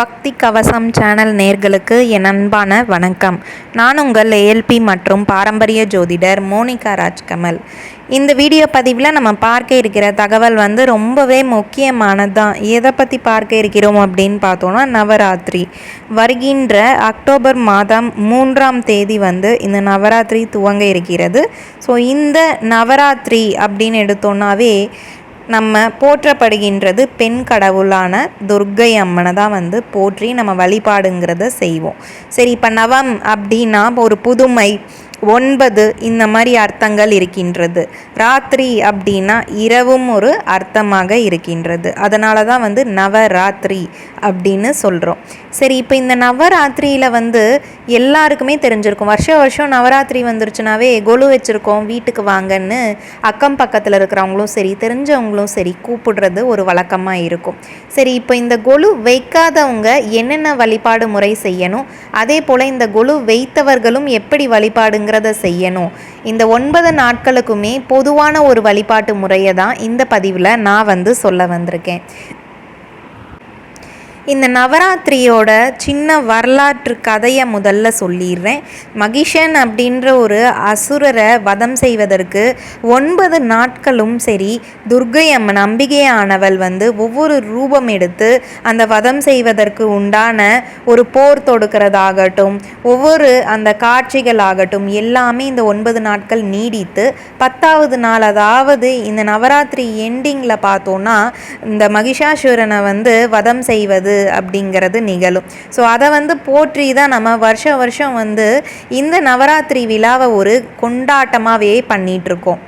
பக்தி கவசம் சேனல் நேர்களுக்கு என் அன்பான வணக்கம். நான் உங்கள் ஏஎல்பி மற்றும் பாரம்பரிய ஜோதிடர் மோனிகா ராஜ்கமல். இந்த வீடியோ பதிவில் நம்ம பார்க்க இருக்கிற தகவல் வந்து ரொம்பவே முக்கியமானது தான் எதை பற்றி பார்க்க இருக்கிறோம் அப்படின்னு பார்த்தோன்னா நவராத்திரி. வருகின்ற அக்டோபர் மாதம் மூன்றாம் தேதி வந்து இந்த நவராத்திரி துவங்க இருக்கிறது. ஸோ இந்த நவராத்திரி அப்படின்னு எடுத்தோன்னாவே நம்ம போற்றப்படுகின்றது பெண் கடவுளான துர்க்கை அம்மனை தான் வந்து போற்றி நம்ம வழிபாடுங்கிறத செய்வோம். சரி இப்போ நவம் அப்படின்னா ஒரு புதுமை. ஒன்பது இந்த மாதிரி அர்த்தங்கள் இருக்கின்றது. ராத்திரி அப்படின்னா இரவும் ஒரு அர்த்தமாக இருக்கின்றது. அதனால தான் வந்து நவராத்திரி அப்படின்னு சொல்கிறோம் சரி இப்போ இந்த நவராத்திரியில் வந்து எல்லாருக்குமே தெரிஞ்சிருக்கும். வருஷம் வருஷம் நவராத்திரி வந்துருச்சுனாவே கொலு வச்சுருக்கோம் வீட்டுக்கு வாங்கன்னு அக்கம் பக்கத்தில் இருக்கிறவங்களும் சரி தெரிஞ்சவங்களும் சரி கூப்பிடுறது ஒரு வழக்கமாக இருக்கும். சரி இப்போ இந்த கொலு வைக்காதவங்க என்னென்ன வழிபாடு முறை செய்யணும்? அதே போல் இந்த கொலு வைத்தவர்களும் எப்படி வழிபாடுங்க அப்படிங்கிறத செய்யணும். இந்த ஒன்பது நாட்களுக்குமே பொதுவான ஒரு வழிபாட்டு முறையை தான் இந்த பதிவில் நான் வந்து சொல்ல வந்திருக்கேன். இந்த நவராத்திரியோட சின்ன வரலாற்று கதையை முதல்ல சொல்லிடுறேன். மகிஷன் அப்படின்ற ஒரு அசுரரை வதம் செய்வதற்கு ஒன்பது நாட்களும் சரி துர்கை அம்மன் அம்பிகையானவள் வந்து ஒவ்வொரு ரூபம் எடுத்து அந்த வதம் செய்வதற்கு உண்டான ஒரு போர் தொடுக்கிறதாகட்டும் ஒவ்வொரு அந்த காட்சிகள் ஆகட்டும் எல்லாமே இந்த ஒன்பது நாட்கள் நீடித்து பத்தாவது நாள் அதாவது இந்த நவராத்திரி எண்டிங்கில் பார்த்தோன்னா இந்த மகிஷாசுரனை வந்து வதம் செய்வது அப்படிங்கிறது நிகழும். ஸோ அதை வந்து போற்றி தான் நம்ம வருஷம் வருஷம் வந்து இந்த நவராத்திரி விழாவை ஒரு கொண்டாட்டமாகவே பண்ணிகிட்ருக்கோம்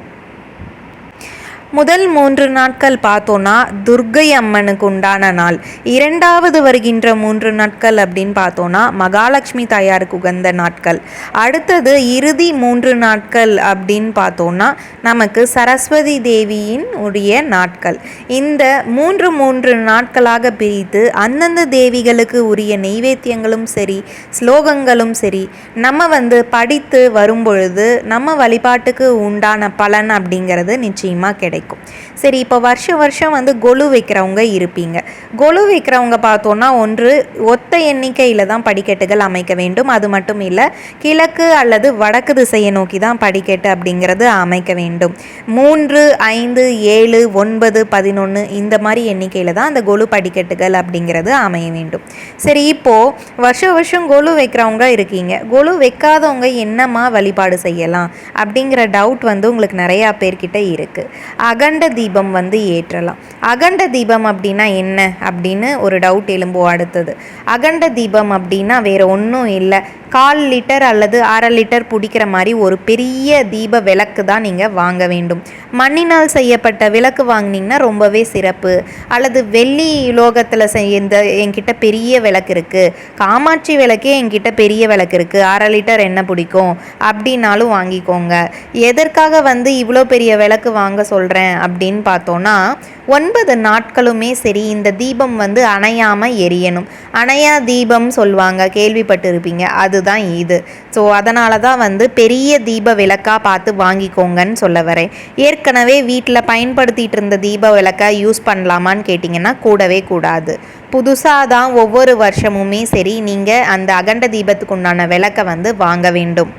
முதல் மூன்று நாட்கள் பார்த்தோன்னா துர்கை அம்மனுக்கு உண்டான நாள். இரண்டாவது வருகின்ற மூன்று நாட்கள் அப்படின்னு பார்த்தோன்னா மகாலட்சுமி தாயாருக்கு உகந்த நாட்கள். அடுத்தது இறுதி மூன்று நாட்கள் அப்படின்னு பார்த்தோன்னா நமக்கு சரஸ்வதி தேவியின் உடைய நாட்கள். இந்த மூன்று மூன்று நாட்களாக பிரித்து அந்தந்த தேவிகளுக்கு உரிய நெய்வேத்தியங்களும் சரி ஸ்லோகங்களும் சரி நம்ம வந்து படித்து வரும்பொழுது நம்ம வழிபாட்டுக்கு உண்டான பலன் அப்படிங்கிறது நிச்சயமாக கிடைக்கும். கிடைக்கும். சரி இப்போ வருஷம் வருஷம் வந்து கொலு வைக்கிறவங்க இருப்பீங்க. கொலு வைக்கிறவங்க பார்த்தோன்னா ஒன்று ஒத்த எண்ணிக்கையில் தான் படிக்கட்டுகள் அமைக்க வேண்டும். அது மட்டும் இல்லை கிழக்கு அல்லது வடக்கு திசையை நோக்கி தான் படிக்கட்டு அப்படிங்கிறது அமைக்க வேண்டும். மூன்று ஐந்து ஏழு ஒன்பது பதினொன்று இந்த மாதிரி எண்ணிக்கையில் தான் அந்த கொலு படிக்கட்டுகள் அப்படிங்கிறது அமைய வேண்டும். சரி இப்போது வருஷ வருஷம் கொலு வைக்கிறவங்க இருக்கீங்க. கொலு வைக்காதவங்க என்னம்மா வழிபாடு செய்யலாம் அப்படிங்கிற டவுட் வந்து உங்களுக்கு நிறையா பேர்கிட்ட இருக்குது அகண்ட தீபம் வந்து ஏற்றலாம். அகண்ட தீபம் அப்படின்னா என்ன? அப்படின்னு ஒரு டவுட் எழும்பும் அடுத்தது. அகண்ட தீபம் அப்படின்னா வேறு ஒன்றும் இல்லை. கால் லிட்டர் அல்லது அரை லிட்டர் பிடிக்கிற மாதிரி ஒரு பெரிய தீப விளக்கு தான் நீங்கள் வாங்க வேண்டும். மண்ணினால் செய்யப்பட்ட விளக்கு வாங்கினீங்கன்னா ரொம்பவே சிறப்பு. அல்லது வெள்ளி லோகத்தில் செய்த என்கிட்ட பெரிய விளக்கு இருக்குது காமாட்சி விளக்கே என்கிட்ட பெரிய விளக்கு இருக்குது அரை லிட்டர் என்ன பிடிக்கும்? அப்படின்னாலும் வாங்கிக்கோங்க. எதற்காக வந்து இவ்வளோ பெரிய விளக்கு வாங்க சொல்கிறேன் அப்படின்னு பார்த்தோன்னா ஒன்பது நாட்களுமே சரி இந்த தீபம் வந்து அணையாமல் எரியணும். அணையா தீபம் சொல்லுவாங்க கேள்விப்பட்டிருப்பீங்க அதுதான் இது. ஸோ அதனால தான் வந்து பெரிய தீப விளக்காக பார்த்து வாங்கிக்கோங்கன்னு சொல்ல வரேன். ஏற்கனவே வீட்டில் பயன்படுத்திகிட்டு இருந்த தீப விளக்கை யூஸ் பண்ணலாமான்னு கேட்டிங்கன்னா கூடவே கூடாது. புதுசாக தான் ஒவ்வொரு வருஷமுமே சரி நீங்கள் அந்த அகண்ட தீபத்துக்கு உண்டான விளக்கை வந்து வாங்க வேண்டும்.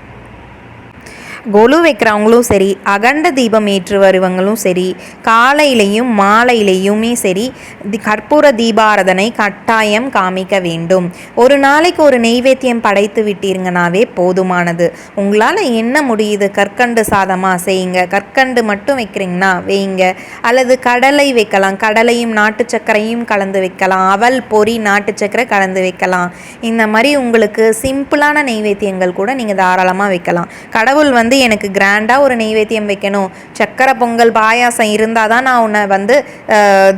கொலு வைக்கிறவங்களும் சரி அகண்ட தீபம் ஏற்று வருவங்களும் சரி காலையிலையும் மாலையிலையுமே சரி தி கற்பூர தீபாரதனை கட்டாயம் காமிக்க வேண்டும். ஒரு நாளைக்கு ஒரு நெய்வேத்தியம் படைத்து விட்டீங்கனாவே போதுமானது. உங்களால் என்ன முடியுது? கற்கண்டு சாதமாக செய்யுங்க. கற்கண்டு மட்டும் வைக்கிறீங்கன்னா வைங்க அல்லது கடலை வைக்கலாம். கடலையும் நாட்டு சர்க்கரையும் கலந்து வைக்கலாம். அவல் பொறி நாட்டு சர்க்கரை கலந்து வைக்கலாம். இந்த மாதிரி உங்களுக்கு சிம்பிளான நெய்வேத்தியங்கள் கூட நீங்கள் தாராளமாக வைக்கலாம். கடவுள் வந்து வந்து எனக்கு கிராண்டாக ஒரு நெய்வேத்தியம் வைக்கணும். சக்கரை பொங்கல் பாயாசம் இருந்தால் தான் நான் உன்னை வந்து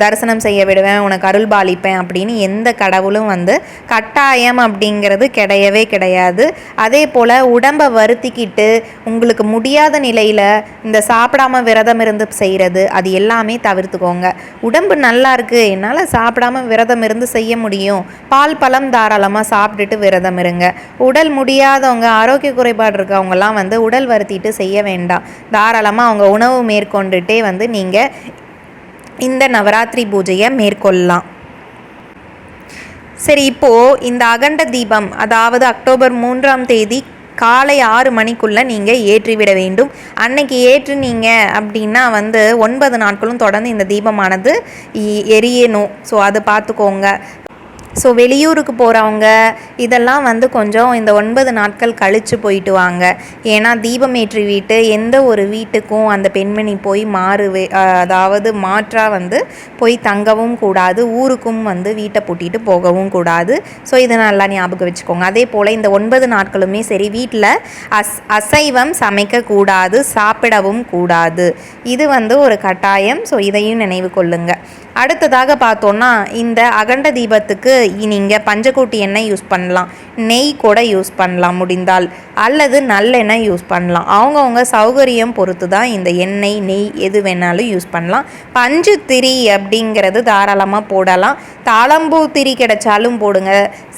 தரிசனம் செய்ய விடுவேன் உனக்கு அருள் பாலிப்பேன் அப்படின்னு எந்த கடவுளும் வந்து கட்டாயம் அப்படிங்கிறது கிடையவே கிடையாது. அதே போல் உடம்பை வருத்திக்கிட்டு உங்களுக்கு முடியாத நிலையில் இந்த சாப்பிடாம விரதம் இருந்து செய்கிறது அது எல்லாமே தவிர்த்துக்கோங்க. உடம்பு நல்லா இருக்குது என்னால் சாப்பிடாம விரதம் இருந்து செய்ய முடியும். பால் பழம் தாராளமாக சாப்பிட்டுட்டு விரதம் இருங்க. உடல் முடியாதவங்க ஆரோக்கிய குறைபாடு இருக்கவங்கலாம் வந்து உடல் வரு பயன்படுத்திட்டு செய்ய வேண்டாம். தாராளமாக அவங்க உணவு மேற்கொண்டுட்டே வந்து நீங்கள் இந்த நவராத்திரி பூஜையை மேற்கொள்ளலாம். சரி இப்போது இந்த அகண்ட தீபம் அதாவது அக்டோபர் மூன்றாம் தேதி காலை ஆறு மணிக்குள்ளே நீங்கள் ஏற்றிவிட வேண்டும். அன்னைக்கு ஏற்றுனீங்க அப்படின்னா வந்து ஒன்பது நாட்களும் தொடர்ந்து இந்த தீபமானது எரியணும். ஸோ அது பார்த்துக்கோங்க. ஸோ வெளியூருக்கு போகிறவங்க இதெல்லாம் வந்து கொஞ்சம் இந்த ஒன்பது நாட்கள் கழித்து போயிட்டு வாங்க. ஏன்னா தீபமேற்றி வீட்டு எந்த ஒரு வீட்டுக்கும் அந்த பெண்மணி போய் மாறு அதாவது மாற்றாக வந்து போய் தங்கவும் கூடாது ஊருக்கும் வந்து வீட்டை பூட்டிட்டு போகவும் கூடாது. ஸோ இதை நல்லா ஞாபகம் வச்சுக்கோங்க. அதே போல் இந்த ஒன்பது நாட்களுமே சரி வீட்டில் அஸ் அசைவம் சமைக்கக்கூடாது சாப்பிடவும் கூடாது. இது வந்து ஒரு கட்டாயம். ஸோ இதையும் நினைவு கொள்ளுங்க. அடுத்ததாக பார்த்தோன்னா இந்த அகண்ட தீபத்துக்கு நீங்கள் பஞ்சக்கூட்டி எண்ணெய் யூஸ் பண்ணலாம். நெய் கூட யூஸ் பண்ணலாம் முடிந்தால். அல்லது நல்லெண்ணெய் யூஸ் பண்ணலாம். அவங்கவுங்க சௌகரியம் பொறுத்து தான் இந்த எண்ணெய் நெய் எது வேணாலும் யூஸ் பண்ணலாம். பஞ்சு திரி அப்படிங்கிறது தாராளமாக போடலாம். தாளம்பூ திரி கிடைச்சாலும் போடுங்க.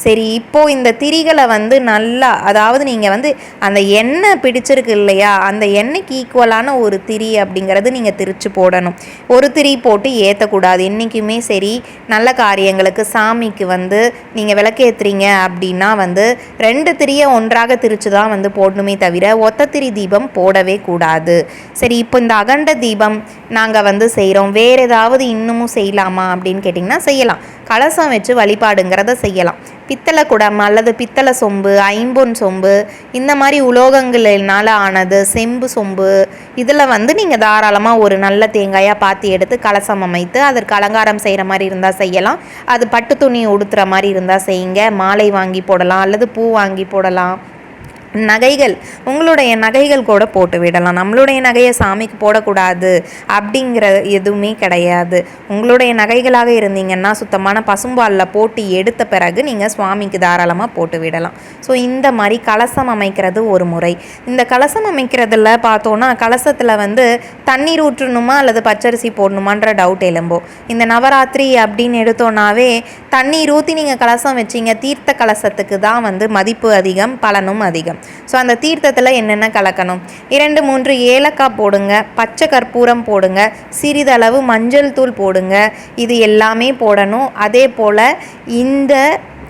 சரி இப்போது இந்த திரிகளை வந்து நல்லா அதாவது நீங்கள் வந்து அந்த எண்ணெய் பிடிச்சிருக்கு இல்லையா? அந்த எண்ணெய்க்கு ஈக்குவலான ஒரு திரி அப்படிங்கிறது நீங்கள் திரிச்சு போடணும். ஒரு திரி போட்டு ஏற்றக்கூடாது என்றைக்குமே சரி நல்ல காரியங்களுக்கு சாமிக்கு வந்து வந்து நீங்கள் விளக்கேற்றுறீங்க அப்படின்னா வந்து ரெண்டு திரியை ஒன்றாக திரிச்சு தான் வந்து போடணுமே தவிர ஒத்த திரி தீபம் போடவே கூடாது. சரி இப்போ இந்த அகண்ட தீபம் நாங்கள் வந்து செய்கிறோம் வேறு ஏதாவது இன்னமும் செய்யலாமா அப்படின்னு கேட்டிங்கன்னா செய்யலாம். கலசம் வச்சு வழிபாடுங்கிறத செய்யலாம். பித்தளை குடம் அல்லது பித்தளை சொம்பு ஐம்பொன் சொம்பு இந்த மாதிரி உலோகங்களினால் ஆனது செம்பு சொம்பு. இதில் வந்து நீங்கள் தாராளமாக ஒரு நல்ல தேங்காயாக பார்த்து எடுத்து கலசம் அமைத்து அதற்கு அலங்காரம் செய்கிற மாதிரி இருந்தால் செய்யலாம். அது பட்டு துணி உடுத்துகிற மாதிரி இருந்தால் செய்யுங்க. மாலை வாங்கி போடலாம் அல்லது பூ வாங்கி போடலாம். நகைகள் உங்களுடைய நகைகள் கூட போட்டு விடலாம். நம்மளுடைய நகையை சாமிக்கு போடக்கூடாது அப்படிங்கிற எதுவுமே கிடையாது. உங்களுடைய நகைகளாக இருந்தீங்கன்னா சுத்தமான பசும்பாலில் போட்டு எடுத்த பிறகு நீங்கள் சுவாமிக்கு தாராளமாக போட்டு விடலாம். ஸோ இந்த மாதிரி கலசம் அமைக்கிறது ஒரு முறை. இந்த கலசம் அமைக்கிறதுல பார்த்தோன்னா கலசத்தில் வந்து தண்ணீர் ஊற்றணுமா அல்லது பச்சரிசி போடணுமான்ற டவுட் எழும்போ இந்த நவராத்திரி அப்படின்னு எடுத்தோன்னாவே தண்ணீர் ஊற்றி நீங்கள் கலசம் வச்சீங்க தீர்த்த கலசத்துக்கு தான் வந்து மதிப்பு அதிகம் பலனும் அதிகம். ஸோ அந்த தீர்த்தத்தில் என்னென்ன கலக்கணும்? இரண்டு மூன்று ஏலக்காய் போடுங்க. பச்சை கற்பூரம் போடுங்க. சிறிதளவு மஞ்சள் தூள் போடுங்க. இது எல்லாமே போடணும். அதே போல் இந்த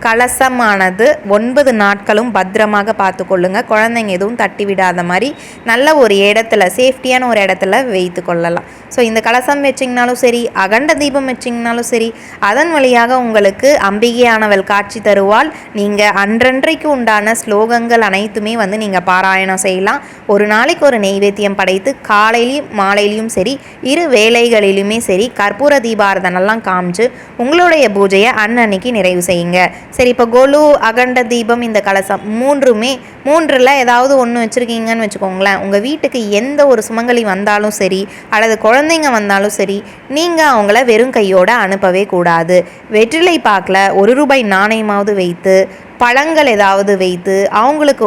கலசமானது. ஒன்பது நாட்களும் பத்திரமாக பார்த்துக்கொள்ளுங்க. குழந்தைங்க எதுவும் தட்டி விடாத மாதிரி நல்ல ஒரு இடத்துல சேஃப்டியான ஒரு இடத்துல வைத்து கொள்ளலாம். ஸோ இந்த கலசம் வச்சிங்கனாலும் சரி அகண்ட தீபம் வச்சிங்கனாலும் சரி அதன் வழியாக உங்களுக்கு அம்பிகையானவள் காட்சி தருவாள். நீங்கள் அன்றன்றைக்கு உண்டான ஸ்லோகங்கள் அனைத்துமே வந்து நீங்கள் பாராயணம் செய்யலாம். ஒரு நாளைக்கு ஒரு நெய்வேத்தியம் படைத்து காலையிலையும் மாலையிலையும் சரி இரு வேளைகளிலுமே சரி கற்பூர தீபாரதனெல்லாம் காமிச்சு உங்களுடைய பூஜையை அன்னன்னைக்கு நிறைவு செய்யுங்க. சரி இப்போ கொலு அகண்ட தீபம் இந்த கலசம் மூன்றுமே மூன்றில் ஏதாவது ஒன்று வச்சுருக்கீங்கன்னு வச்சுக்கோங்களேன். உங்கள் வீட்டுக்கு எந்த ஒரு சுமங்கலி வந்தாலும் சரி அல்லது குழந்தைங்க வந்தாலும் சரி நீங்கள் அவங்கள வெறும் கையோடு அனுப்பவே கூடாது. வெற்றிலை பாக்கில் ஒரு ரூபாய் நாணயமாவது வைத்து பழங்கள் ஏதாவது வைத்து அவங்களுக்கு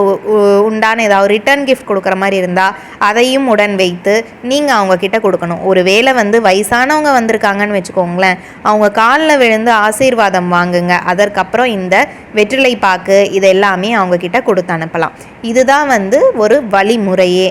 உண்டான ஏதாவது ரிட்டர்ன் கிஃப்ட் கொடுக்குற மாதிரி இருந்தால் அதையும் உடன் வைத்து நீங்கள் அவங்க கிட்ட கொடுக்கணும். ஒரு வேளை வந்து வயசானவங்க வந்திருக்காங்கன்னு வச்சுக்கோங்களேன் அவங்க காலில் விழுந்து ஆசீர்வாதம் வாங்குங்க. அதற்கப்புறம் இந்த வெற்றிலை பாக்கு இது எல்லாமே அவங்க கொடுத்து அனுப்பலாம். இதுதான் வந்து ஒரு வழிமுறையே.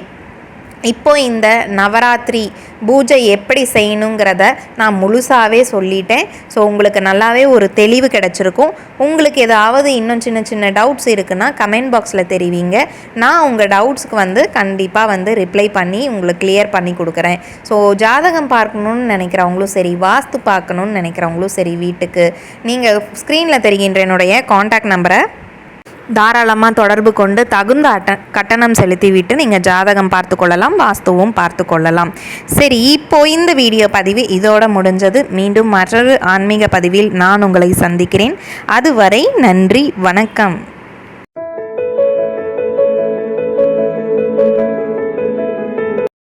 இப்போ இந்த நவராத்திரி பூஜை எப்படி செய்யணுங்கிறத நான் முழுசாகவே சொல்லிட்டேன். ஸோ உங்களுக்கு நல்லாவே ஒரு தெளிவு கிடச்சிருக்கும். உங்களுக்கு ஏதாவது இன்னும் சின்ன சின்ன டவுட்ஸ் இருக்குன்னா கமெண்ட் பாக்ஸில் தெரிவிங்க. நான் உங்கள் டவுட்ஸ்க்கு வந்து கண்டிப்பாக வந்து ரிப்ளை பண்ணி உங்களுக்கு கிளியர் பண்ணி கொடுக்குறேன். ஸோ ஜாதகம் பார்க்கணுன்னு நினைக்கிறவங்களும் சரி வாஸ்து பார்க்கணுன்னு நினைக்கிறவங்களும் சரி வீட்டுக்கு நீங்கள் ஸ்க்ரீனில் தெரிகின்ற என்னுடைய காண்டாக்ட் நம்பரை தாராளமாக தொடர்பு கொண்டு தகுந்த அட்ட கட்டணம் செலுத்திவிட்டு நீங்கள் ஜாதகம் பார்த்து கொள்ளலாம் வாஸ்துவும் பார்த்து கொள்ளலாம். சரி இப்போ இந்த வீடியோ பதிவு இதோட முடிஞ்சது. மீண்டும் மற்றொரு ஆன்மீக பதிவில் நான் உங்களை சந்திக்கிறேன். அதுவரை நன்றி வணக்கம்.